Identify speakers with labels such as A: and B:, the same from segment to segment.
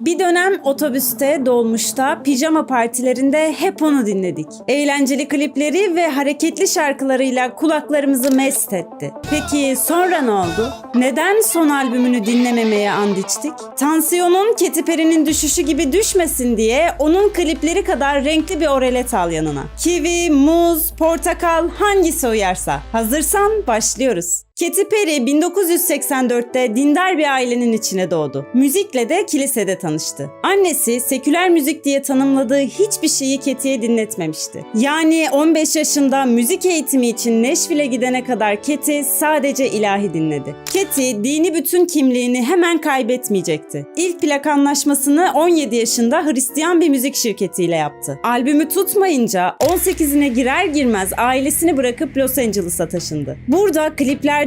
A: Bir dönem otobüste, dolmuşta, pijama partilerinde hep onu dinledik. Eğlenceli klipleri ve hareketli şarkılarıyla kulaklarımızı mest etti. Peki sonra ne oldu? Neden son albümünü dinlememeye and içtik? Tansiyonun Katy Perry'nin düşüşü gibi düşmesin diye onun klipleri kadar renkli bir orelet al yanına. Kivi, muz, portakal hangisi uyarsa. Hazırsan başlıyoruz. Katy Perry 1984'te dindar bir ailenin içine doğdu. Müzikle de kilisede tanıştı. Annesi seküler müzik diye tanımladığı hiçbir şeyi Katy'ye dinletmemişti. Yani 15 yaşında müzik eğitimi için Nashville'e gidene kadar Katy sadece ilahi dinledi. Katy dini bütün kimliğini hemen kaybetmeyecekti. İlk plak anlaşmasını 17 yaşında Hristiyan bir müzik şirketiyle yaptı. Albümü tutmayınca 18'ine girer girmez ailesini bırakıp Los Angeles'a taşındı. Burada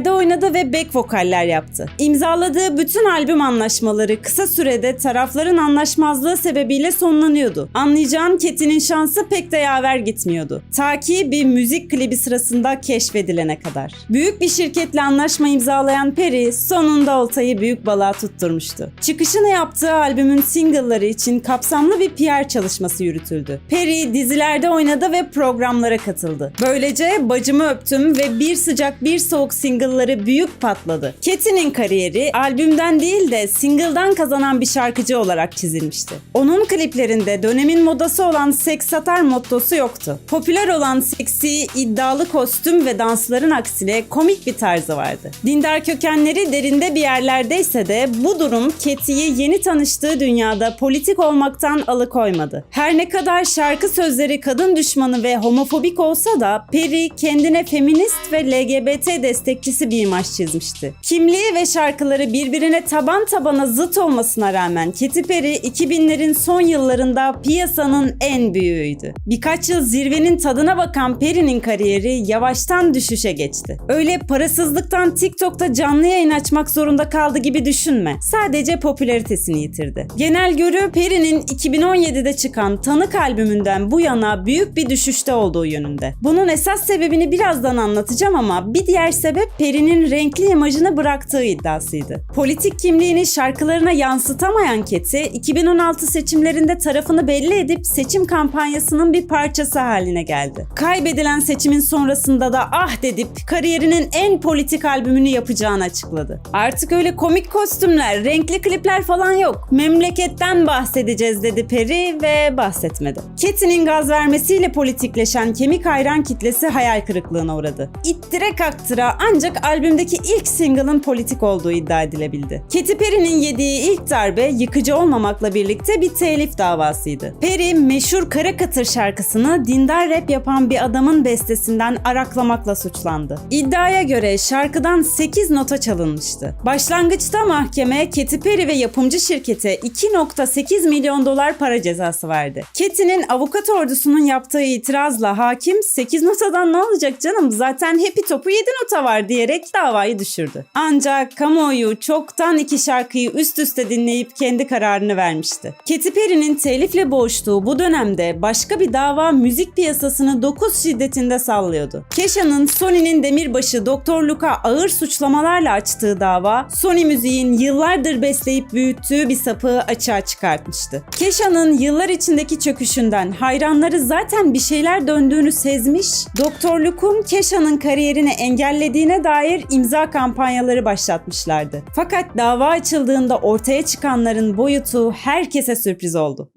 A: kliplerde oynadı ve back vokaller yaptı. İmzaladığı bütün albüm anlaşmaları kısa sürede tarafların anlaşmazlığı sebebiyle sonlanıyordu. Anlayacağın Katy'nin şansı pek de yaver gitmiyordu. Ta ki bir müzik klibi sırasında keşfedilene kadar. Büyük bir şirketle anlaşma imzalayan Perry sonunda oltayı büyük balığa tutturmuştu. Çıkışını yaptığı albümün single'ları için kapsamlı bir PR çalışması yürütüldü. Perry dizilerde oynadı ve programlara katıldı. Böylece Bacımı Öptüm ve Bir Sıcak Bir Soğuk single'ları büyük patladı. Katy'nin kariyeri albümden değil de single'dan kazanan bir şarkıcı olarak çizilmişti. Onun kliplerinde dönemin modası olan seks satar mottosu yoktu. Popüler olan seksi, iddialı kostüm ve dansların aksine komik bir tarzı vardı. Dindar kökenleri derinde bir yerlerdeyse de bu durum Katy'yi yeni tanıştığı dünyada politik olmaktan alıkoymadı. Her ne kadar şarkı sözleri kadın düşmanı ve homofobik olsa da Perry kendine feminist ve LGBT destekçisi bir imaj çizmişti. Kimliği ve şarkıları birbirine taban tabana zıt olmasına rağmen Katy Perry 2000'lerin son yıllarında piyasanın en büyüğüydü. Birkaç yıl zirvenin tadına bakan Perry'nin kariyeri yavaştan düşüşe geçti. Öyle parasızlıktan TikTok'ta canlı yayın açmak zorunda kaldı gibi düşünme. Sadece popülaritesini yitirdi. Genel görü Perry'nin 2017'de çıkan Tanık albümünden bu yana büyük bir düşüşte olduğu yönünde. Bunun esas sebebini birazdan anlatacağım ama bir diğer sebep Perry'nin renkli imajını bıraktığı iddiasıydı. Politik kimliğini şarkılarına yansıtamayan Katy, 2016 seçimlerinde tarafını belli edip seçim kampanyasının bir parçası haline geldi. Kaybedilen seçimin sonrasında da ah dedip kariyerinin en politik albümünü yapacağını açıkladı. Artık öyle komik kostümler, renkli klipler falan yok. Memleketten bahsedeceğiz dedi Perry ve bahsetmedi. Katy'nin gaz vermesiyle politikleşen kemik hayran kitlesi hayal kırıklığına uğradı. İttire kaktıra ancak albümdeki ilk single'ın politik olduğu iddia edilebildi. Katy Perry'nin yediği ilk darbe yıkıcı olmamakla birlikte bir telif davasıydı. Perry meşhur Kara Katır şarkısını dindar rap yapan bir adamın bestesinden araklamakla suçlandı. İddiaya göre şarkıdan 8 nota çalınmıştı. Başlangıçta mahkeme Katy Perry ve yapımcı şirkete 2.8 milyon dolar para cezası verdi. Katy'nin avukat ordusunun yaptığı itirazla hakim 8 notadan ne olacak canım zaten Happy Top'u 7 nota var diyerek davayı düşürdü. Ancak kamuoyu çoktan iki şarkıyı üst üste dinleyip kendi kararını vermişti. Katy Perry'nin telifle boğuştuğu bu dönemde başka bir dava müzik piyasasını 9 şiddetinde sallıyordu. Keşan'ın Sony'nin demirbaşı Dr. Luke'a ağır suçlamalarla açtığı dava Sony müziğin yıllardır besleyip büyüttüğü bir sapığı açığa çıkartmıştı. Keşan'ın yıllar içindeki çöküşünden hayranları zaten bir şeyler döndüğünü sezmiş, Dr. Luke'un Keşan'ın kariyerini engellediğine dair imza kampanyaları başlatmışlardı. Fakat dava açıldığında ortaya çıkanların boyutu herkese sürpriz oldu.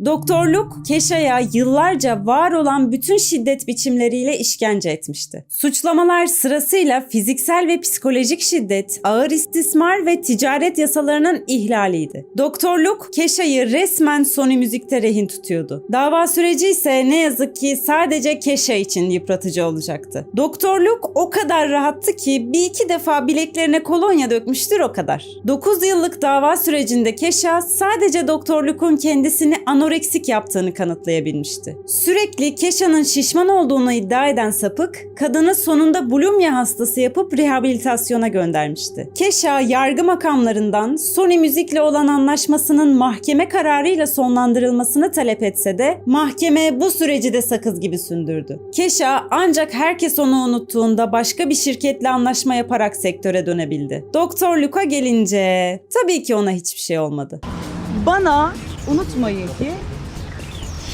A: Luke, Keşa'ya yıllarca var olan bütün şiddet biçimleriyle işkence etmişti. Suçlamalar sırasıyla fiziksel ve psikolojik şiddet, ağır istismar ve ticaret yasalarının ihlaliydi. Luke, Keşa'yı resmen Sony Müzik'te rehin tutuyordu. Dava süreci ise ne yazık ki sadece Keşa için yıpratıcı olacaktı. Luke o kadar rahattı ki bir iki defa bileklerine kolonya dökmüştür o kadar. 9 yıllık dava sürecinde Keşa sadece Dr. Luke'un kendisini anoreksik yaptığını kanıtlayabilmişti. Sürekli Keşa'nın şişman olduğunu iddia eden sapık, kadını sonunda bulimya hastası yapıp rehabilitasyona göndermişti. Keşa yargı makamlarından Sony Müzik'le olan anlaşmasının mahkeme kararıyla sonlandırılmasını talep etse de mahkeme bu süreci de sakız gibi sündürdü. Keşa ancak herkes onu unuttuğunda başka bir şirketle anlaşma yaparak sektöre dönebildi. Doktor Luka gelince tabii ki ona hiçbir şey olmadı.
B: Bana unutmayın ki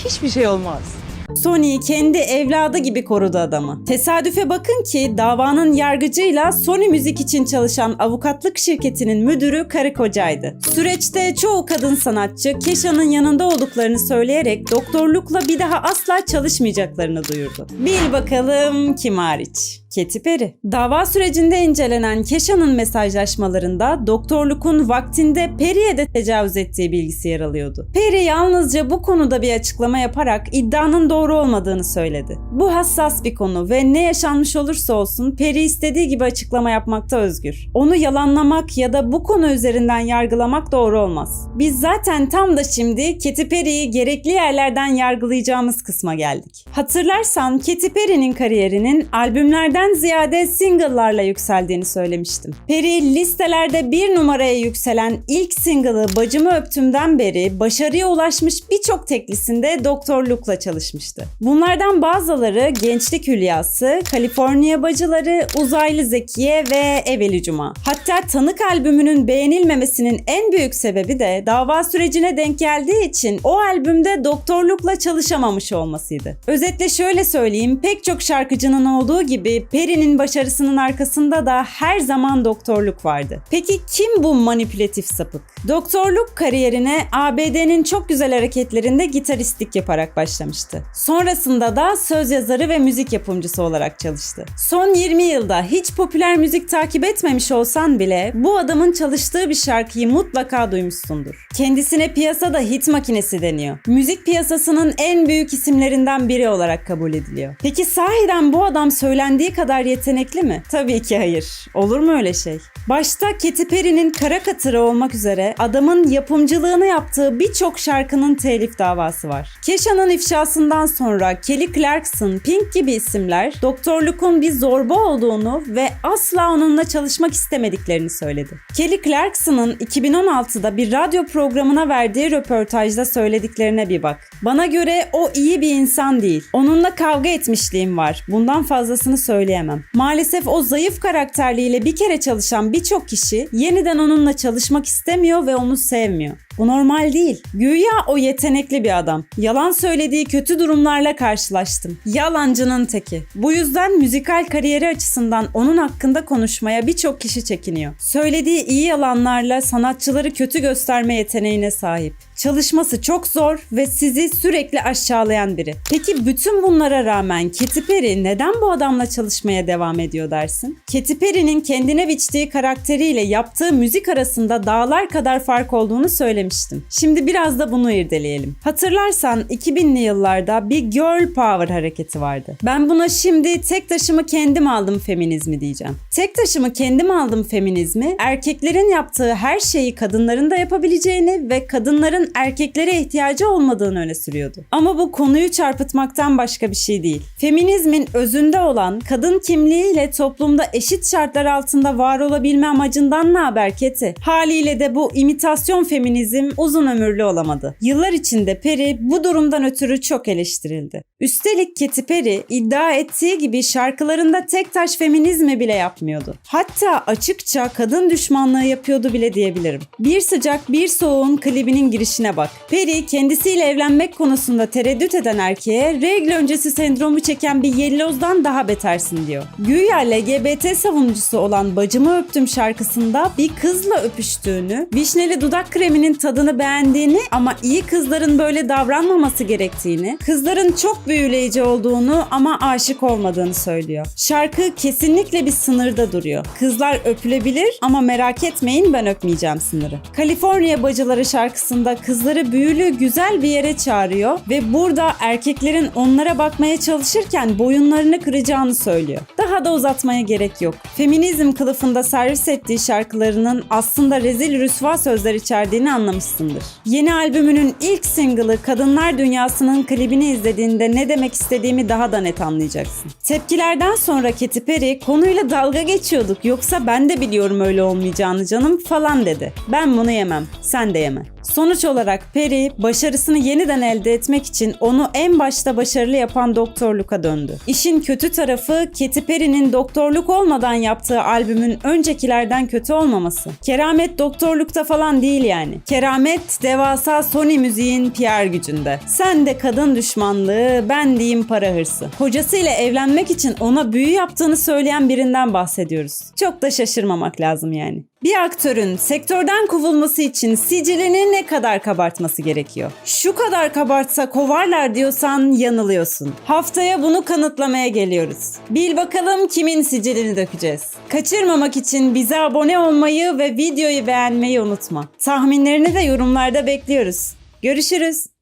B: hiçbir şey olmaz.
A: Sony'yi kendi evladı gibi korudu adamı. Tesadüfe bakın ki davanın yargıcıyla Sony Müzik için çalışan avukatlık şirketinin müdürü karı kocaydı. Süreçte çoğu kadın sanatçı Keşan'ın yanında olduklarını söyleyerek doktorlukla bir daha asla çalışmayacaklarını duyurdu. Bil bakalım kim hariç? Katy Perry. Dava sürecinde incelenen Keşan'ın mesajlaşmalarında doktorlukun vaktinde Perry'e de tecavüz ettiği bilgisi yer alıyordu. Perry yalnızca bu konuda bir açıklama yaparak iddianın doğru olmadığını söyledi. Bu hassas bir konu ve ne yaşanmış olursa olsun Perry istediği gibi açıklama yapmakta özgür. Onu yalanlamak ya da bu konu üzerinden yargılamak doğru olmaz. Biz zaten tam da şimdi Katy Perry'yi gerekli yerlerden yargılayacağımız kısma geldik. Hatırlarsan Katy Perry'nin kariyerinin albümlerden ziyade single'larla yükseldiğini söylemiştim. Perry listelerde bir numaraya yükselen ilk single'ı Bacımı Öptüm'den beri başarıya ulaşmış birçok teklisinde doktorlukla çalışmıştı. Bunlardan bazıları Gençlik Hülyası, Kaliforniya Bacıları, Uzaylı Zekiye ve Eveli Cuma. Hatta Tanık albümünün beğenilmemesinin en büyük sebebi de dava sürecine denk geldiği için o albümde doktorlukla çalışamamış olmasıydı. Özetle şöyle söyleyeyim, pek çok şarkıcının olduğu gibi Perry'nin başarısının arkasında da her zaman doktorluk vardı. Peki kim bu manipülatif sapık? Doktorluk kariyerine ABD'nin çok güzel hareketlerinde gitaristlik yaparak başlamıştı. Sonrasında da söz yazarı ve müzik yapımcısı olarak çalıştı. Son 20 yılda hiç popüler müzik takip etmemiş olsan bile bu adamın çalıştığı bir şarkıyı mutlaka duymuşsundur. Kendisine piyasada hit makinesi deniyor. Müzik piyasasının en büyük isimlerinden biri olarak kabul ediliyor. Peki sahiden bu adam söylendiği kadar yetenekli mi? Tabii ki hayır. Olur mu öyle şey? Başta Katy Perry'nin kara katırı olmak üzere adamın yapımcılığını yaptığı birçok şarkının telif davası var. Keşan'ın ifşasından sonra Kelly Clarkson, Pink gibi isimler doktorlukun bir zorba olduğunu ve asla onunla çalışmak istemediklerini söyledi. Kelly Clarkson'ın 2016'da bir radyo programına verdiği röportajda söylediklerine bir bak. Bana göre o iyi bir insan değil. Onunla kavga etmişliğim var. Bundan fazlasını söyleyemem. Maalesef o zayıf karakterliğiyle bir kere çalışan birçok kişi yeniden onunla çalışmak istemiyor ve onu sevmiyor. Bu normal değil. Güya o yetenekli bir adam. Yalan söylediği kötü durumlarla karşılaştım. Yalancının teki. Bu yüzden müzikal kariyeri açısından onun hakkında konuşmaya birçok kişi çekiniyor. Söylediği iyi yalanlarla sanatçıları kötü gösterme yeteneğine sahip. Çalışması çok zor ve sizi sürekli aşağılayan biri. Peki bütün bunlara rağmen Katy Perry neden bu adamla çalışmaya devam ediyor dersin? Katy Perry'nin kendine biçtiği karakteriyle yaptığı müzik arasında dağlar kadar fark olduğunu söylemiştim. Şimdi biraz da bunu irdeleyelim. Hatırlarsan 2000'li yıllarda bir girl power hareketi vardı. Ben buna şimdi tek taşımı kendim aldım feminizmi diyeceğim. Tek taşımı kendim aldım feminizmi erkeklerin yaptığı her şeyi kadınların da yapabileceğini ve kadınların erkeklere ihtiyacı olmadığını öne sürüyordu. Ama bu konuyu çarpıtmaktan başka bir şey değil. Feminizmin özünde olan kadın kimliğiyle toplumda eşit şartlar altında var olabilme amacından ne haber Keti? Haliyle de bu imitasyon feminizm uzun ömürlü olamadı. Yıllar içinde Perry bu durumdan ötürü çok eleştirildi. Üstelik Katy Perry iddia ettiği gibi şarkılarında tek taş feminizmi bile yapmıyordu. Hatta açıkça kadın düşmanlığı yapıyordu bile diyebilirim. Bir sıcak bir soğuğun klibinin girişine bak. Perry kendisiyle evlenmek konusunda tereddüt eden erkeğe regl öncesi sendromu çeken bir yellozdan daha betersin diyor. Güya LGBT savunucusu olan Bacımı Öptüm şarkısında bir kızla öpüştüğünü, vişneli dudak kreminin tadını beğendiğini ama iyi kızların böyle davranmaması gerektiğini, kızların çok büyüleyici olduğunu ama aşık olmadığını söylüyor. Şarkı kesinlikle bir sınırda duruyor. Kızlar öpülebilir ama merak etmeyin ben öpmeyeceğim sınırı. Kaliforniya Bacıları şarkısında kızları büyülü güzel bir yere çağırıyor ve burada erkeklerin onlara bakmaya çalışırken boyunlarını kıracağını söylüyor. Daha da uzatmaya gerek yok. Feminizm kılıfında servis ettiği şarkılarının aslında rezil rüsva sözler içerdiğini anlamışsındır. Yeni albümünün ilk single'ı Kadınlar Dünyası'nın klibini izlediğinde ne demek istediğimi daha da net anlayacaksın. Tepkilerden sonra Katy Perry konuyla dalga geçiyorduk yoksa ben de biliyorum öyle olmayacağını canım falan dedi. Ben bunu yemem, sen de yeme. Sonuç olarak Perry başarısını yeniden elde etmek için onu en başta başarılı yapan doktorluka döndü. İşin kötü tarafı Katy Perry'nin doktorluk olmadan yaptığı albümün öncekilerden kötü olmaması. Keramet doktorlukta falan değil yani. Keramet Keramet devasa Sony müziğin PR gücünde. Sen de kadın düşmanlığı, ben diyeyim para hırsı. Kocasıyla evlenmek için ona büyü yaptığını söyleyen birinden bahsediyoruz. Çok da şaşırmamak lazım yani. Bir aktörün sektörden kovulması için sicilini ne kadar kabartması gerekiyor? Şu kadar kabartsa kovarlar diyorsan yanılıyorsun. Haftaya bunu kanıtlamaya geliyoruz. Bil bakalım kimin sicilini dökeceğiz. Kaçırmamak için bize abone olmayı ve videoyu beğenmeyi unutma. Tahminlerini de yorumlarda bekliyoruz. Görüşürüz.